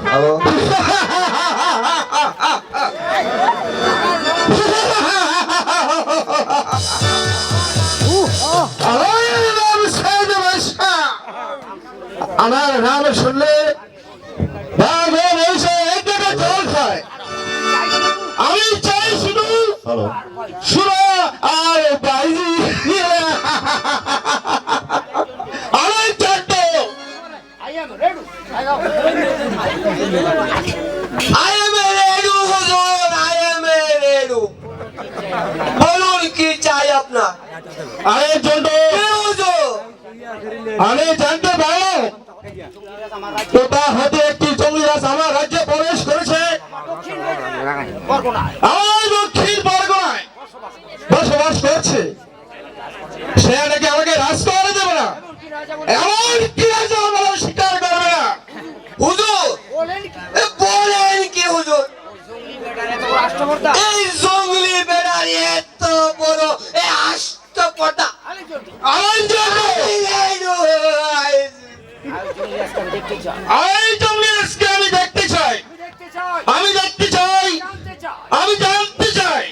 Hello আমার নাম শুনলে আমি চাই শুধু শুনো আর বাইরে বলুন কি চাই আপনার আরে হুজুর আমি জানতে পারো কোথা হতে একটি জঙ্গিরাজ আমার রাজ্যে প্রবেশ করেছে আমার দক্ষিণ পরগনায় বসবাস করছে। সে নাকি আমাকে রাজ করে দেবে না। এমন কি আছে আমরা স্বীকার করবে না হুজুর এ বলেন কি হুজুর? এই জঙ্গলি বেড়ার এত বড় এ আষ্ট আজকে আমি দেখতে চাই। আমি দেখতে চাই। আমি জানতে চাই।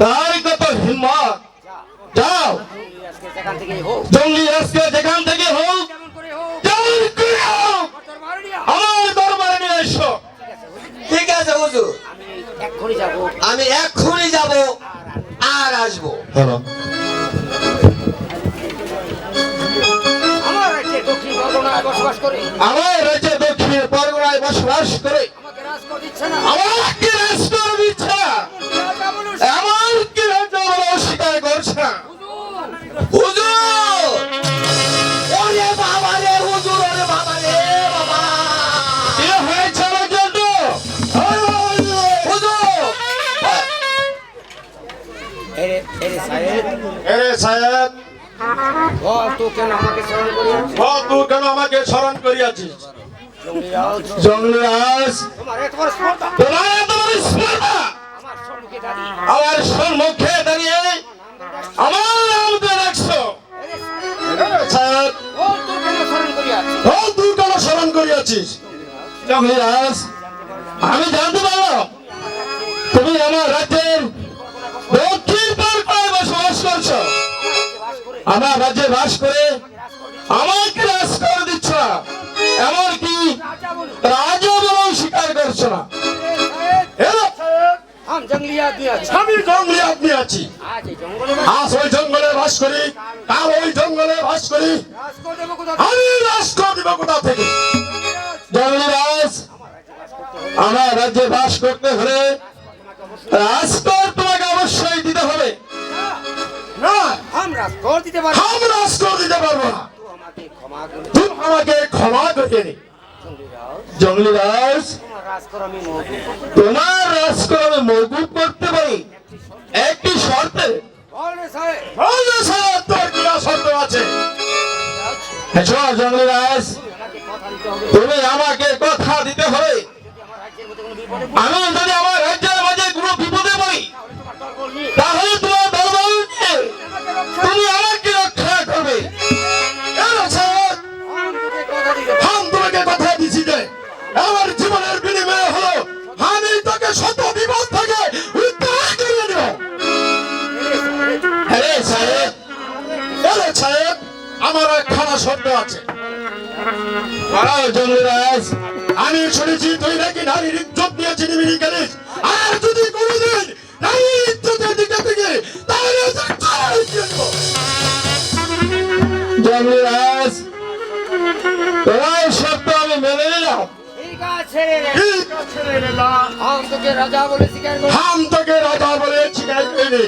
তার কত হিম্মত? যাও। জঙ্গলি আজকে যেখান থেকে হোক যেমন করে হোক আমার দরবারে নিয়ে এসো ঠিক আছে হুজুর এক্ষুনি যাব আমি এক্ষুনি যাব আর আসব হ্যালো। আমার রাজ্যে দক্ষিণ বসবাস করে। আমার রাজ্যে দক্ষিণ পরগনায় বসবাস করে। আমাকে রাজ করে দিচ্ছে না। আমাকে রাষ্ট্র দিচ্ছে না। এরে সাহেব। তুই কেন আমাকে স্মরণ করিয়াছিস? বড় স্পর্ধা? আমার সম্মুখে দাঁড়িয়ে। আমার নাম রাখছো তো তুই কেন স্মরণ করিয়াছিস? জঙ্গলাস আমি জানতে পারলাম তুমি আমার রাজ্যের বাস আমার রাজ্যে বাস করে আমাকে রাজ করে দিচ্ছ না। এমনকি রাজা বলেও স্বীকার করছ না। আম আমি জঙ্গলি আছি। আজ জঙ্গলে ওই জঙ্গলে বাস করি কাল ওই জঙ্গলে বাস করি। রাজ করে দেবো কোথা আমি রাষ্ট্র দিব কোথা থেকে? জঙ্গলিরাজ আমার রাজ্যে বাস করতে হলে রাজকর হবে না। আমরা দিতে দিতে পারব না তুই আমাকে ক্ষমা রাজ তোমার রাজকর আমি মৌকুব করতে পারি একটি শর্তে তোর আছে? তুমি আমাকে কথা দিতে হবে। আমি যদি আমার রাজ্যের মাঝে কোনো বিপদে পড়ি তাহলে তোমার তুমি আমাকে রক্ষা করবে। আমি তোমাকে কথা দিছি যে, আমার জীবনের বিনিময়ে হলো আমি তোকে শত বিপদ থেকে উদ্ধার করে দেব। হ্যাঁ সাহেব এরে সাহেব, আমার একখানা শব্দ আছে। আমি শুনেছি তুই নাকি নারীর ইজ্জত নিয়ে চিনিমিনি করিস আর জঙ্গলিরাজ প্রায় সত্য আমি মেনে নিলাম। আমি তোকে রাজা বলে স্বীকার করি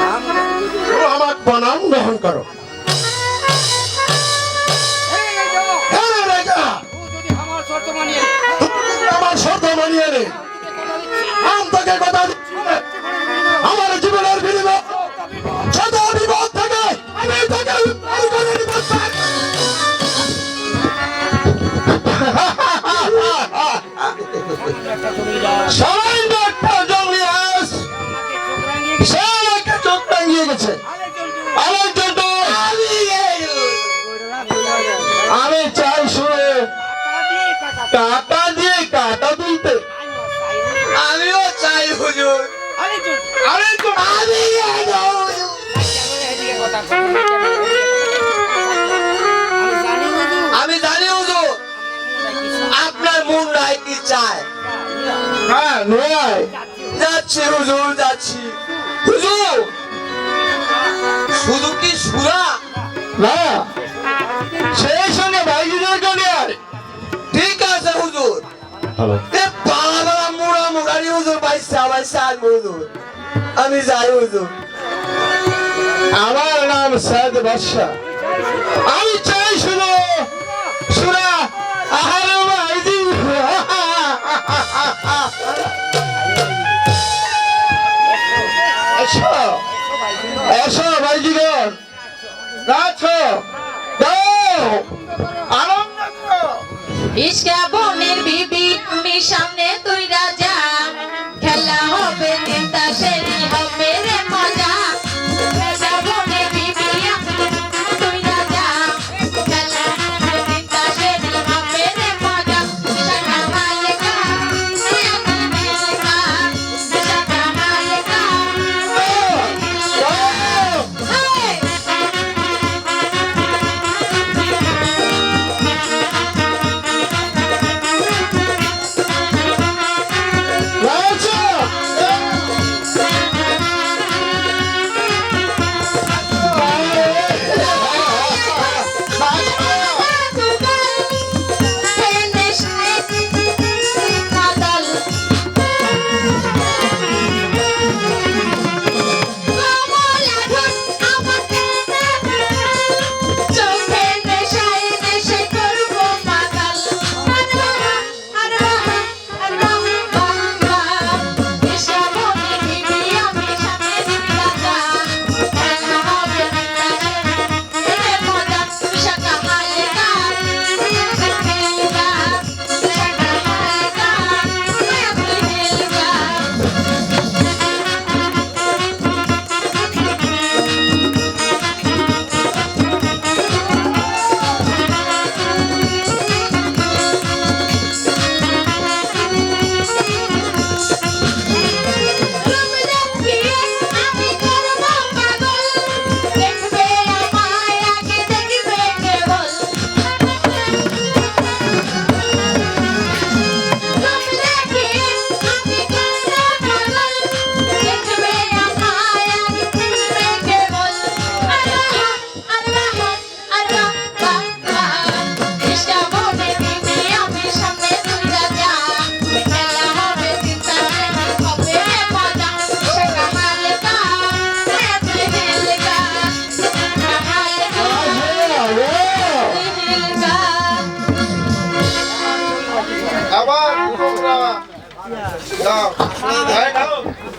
হাম। আমার প্রণাম গ্রহণ করো আমি জানি হুজুর আপনার মন নাই কি চায় হ্যাঁ নয় যাচ্ছি হুজুর যাচ্ছি হুজুর শুধু কি সুরা না সেই সঙ্গে ঠিক আছে হুজুর আর হুজুর, আমি যাই হুজুর। আমার নাম সাদ বাদশা। আমি চাই শুনো সুরা আহারে বাইজি এসো এসো বাইজিগণ নাচো দাও আনন্দ করো। ইসকা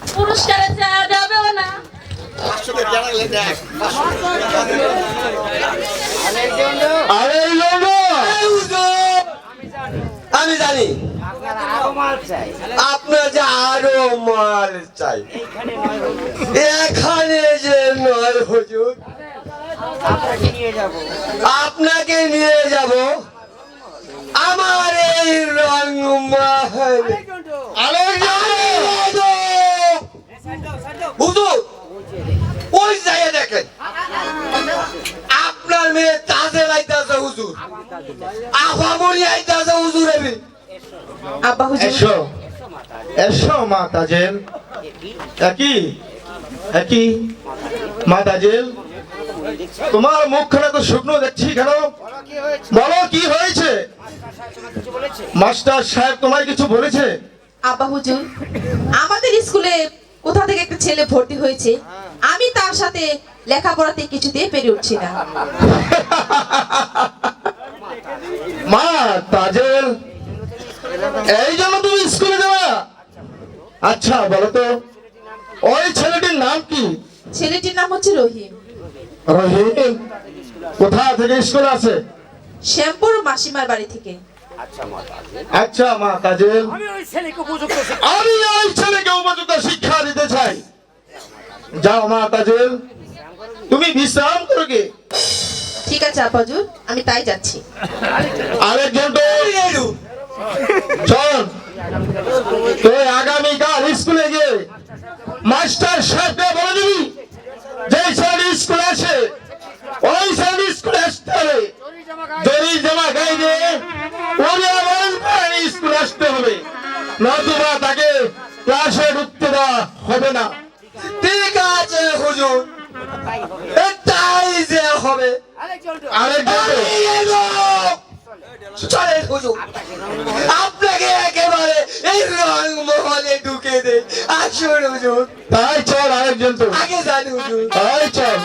পুরস্কারে চাওয়া যাবে না। আমি জানি আমি জানি আপনারা আরও মাল চাই আপনার যে আরও মাল চাই। এখানে যে নয় হুজুর আপনাকে নিয়ে যাব আপনাকে নিয়ে যাব আমার এই রংমহল এই জন্টু আরে হুজুর ওই জায়গা দেখেন মেয়ে তাজে আইতাছে হুজুর। আইতাছে হুজুর আমি আব্বা হুজুর। এসো। এসো মা তাজেল একই? একই? মা তাজেল তোমার মুখখানা তো শুকনো দেখছি কেন? বলো কি হয়েছে? মাস্টার সাহেব তোমায় কিছু বলেছে? আব্বা হুজুর আমাদের স্কুলে কোথা থেকে একটা ছেলে ভর্তি হয়েছে? আমি তার সাথে লেখাপড়াতে কিছুতেই পেরে উঠছি না। মা তাজেল এই জন্য তুমি স্কুলে যাওয়া আচ্ছা বলো তো ওই ছেলেটির নাম কি? ছেলেটির নাম হচ্ছে রহিম। রহিম কোথা থেকে স্কুল আছে শ্যামপুর মাসিমার বাড়ি থেকে। আচ্ছা মা কাজেল আমি ওই ছেলেকে উপযুক্ত আমি ওই ছেলেকে উপযুক্ত শিক্ষা দিতে চাই। যাও মা কাজেল তুমি বিশ্রাম করো গে। ঠিক আছে আপাজুর আমি তাই যাচ্ছি। আরেকজন তো চল। তুই আগামীকাল স্কুলে গিয়ে মাস্টার সাহেবকে বলে দিবি যে ছেলে স্কুলে আসে ওই ছেলে স্কুলে আসতে হবে। জরি জামা গাই দিয়ে স্কুলে আসতে হবে। নতুবা তাকে ক্লাসে ঢুকতে দেওয়া হবে না। ঠিক আছে হুজুর। তাই যে হবে। আরে চলে। আপনাকে একেবারে এই রংমহলে ঢুকে দে। আসুন হুজুর। তাই চল আরেকজন তো। আগে জানি হুজুর। তাই চল।